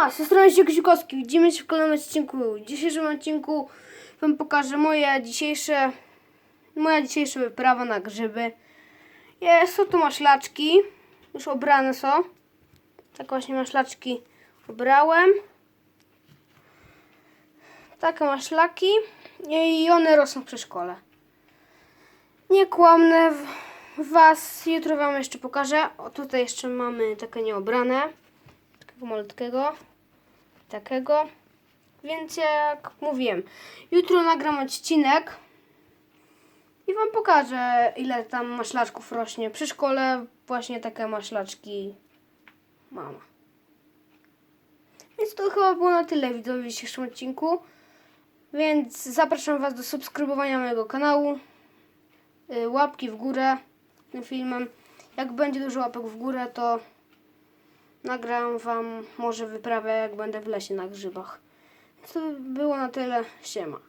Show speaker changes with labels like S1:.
S1: A, z strony się. Widzimy się w kolejnym odcinku. W dzisiejszym odcinku wam pokażę moje dzisiejsze, moja dzisiejsza wyprawa na grzyby. Jest, są tu maślaczki. Już obrane są. Tak właśnie maślaczki obrałem. Takie maślaki. I one rosną przy szkole. Nie kłamnę was. Jutro wam jeszcze pokażę. O, tutaj jeszcze mamy takie nieobrane. Takiego malutkiego. Takiego. Więc jak mówiłem, jutro nagram odcinek i wam pokażę, ile tam maślaczków rośnie. Przy szkole właśnie takie maślaczki mama. Więc to chyba było na tyle widzowie w dzisiejszym odcinku. Więc zapraszam was do subskrybowania mojego kanału. Y, Łapki w górę tym filmem. Jak będzie dużo łapek w górę, to nagram wam może wyprawę, jak będę w lesie na grzybach. To by było na tyle. Siema.